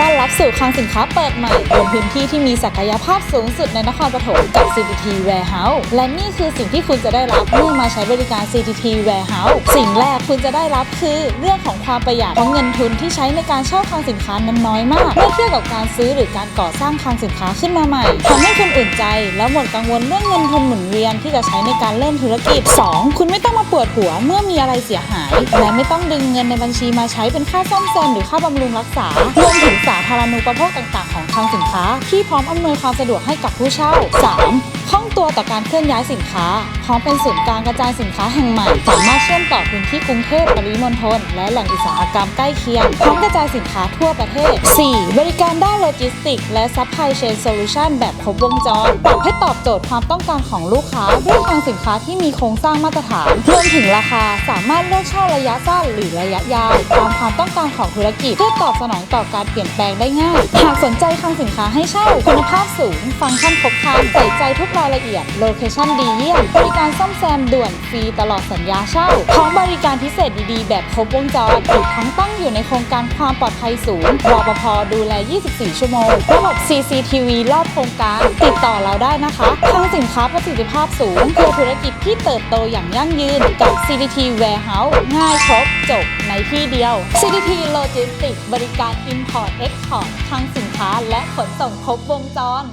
ต้อนรับสู่คลังสินค้าเปิดใหม่บนพื้นที่ที่มีศักยภาพสูงสุดในนครปฐมกับ CTT Warehouse และนี่คือสิ่งที่คุณจะได้รับเมื่อมาใช้บริการ CTT Warehouse สิ่งแรกคุณจะได้รับคือเรื่องของความประหยัดเพราะเงินทุนที่ใช้ในการเช่าคลังสินค้านั้นน้อยมากเมื่อเทียบกับการซื้อหรือการก่อสร้างคลังสินค้าขึ้นมาใหม่ทำให้คุณอุ่นใจ และหมดกังวลเรื่องเงินทุนหมุนเวียนที่จะใช้ในการเริ่มธุรกิจ 2. คุณไม่ต้องมาปวดหัวเมื่อมีอะไรเสียหาย และไม่ต้องดึงเงินในบัญชีมาใช้เป็นค่าซ่อมแซมหรือค่าบำรุงรักษารวมถึงสาธารณูปโภคต่าง ๆ ของคลังสินค้า ที่พร้อมอำนวยความสะดวกให้กับผู้เช่า 3. คล่องตัวต่อการเคลื่อนย้ายสินค้า พร้อมเป็นศูนย์กลางกระจายสินค้าแห่งใหม่ สามารถเชื่อมต่อพื้นที่กรุงเทพปริมณฑลและแหล่งอุตสาหกรรมใกล้เคียง พร้อมกระจายสินค้าทั่วประเทศ 4. บริการด้านโลจิสติกส์และซัพพลายเชนโซลูชันแบบครบวงจรปรับให้ตอบโจทย์ความต้องการของลูกค้าด้วยคลังสินค้าที่มีโครงสร้างมาตรฐานรวมถึงราคาสามารถเลือกเช่าระยะสั้นหรือระยะยาวตามความต้องการของธุรกิจเพื่อตอบสนองต่อการเปลี่ยนแปลงได้ง่าย หากสนใจคลังสินค้าให้เช่าคุณภาพสูง ฟังก์ชันครบครันใส่ใจทุกรายละเอียด โลเคชั่นดีเยี่ยม บริการซ่อมแซมด่วนฟรีตลอดสัญญาเช่า พร้อมบริการพิเศษดีๆ แบบครบวงจรอีกทั้งตั้งอยู่ในโครงการความปลอดภัยสูงรปภดูแล 24 ชั่วโมง ระบบ CCTV รอบโครงการ ติดต่อเราได้นะคะคลังสินค้าประสิทธิภาพสูงเพื่อธุรกิจที่เติบโตอย่างยั่งยืนกับ CDT Warehouse ง่ายครบจบในที่เดียว CDT Logistics บริการ Import Export คลังสินค้าและขนส่งครบวงจร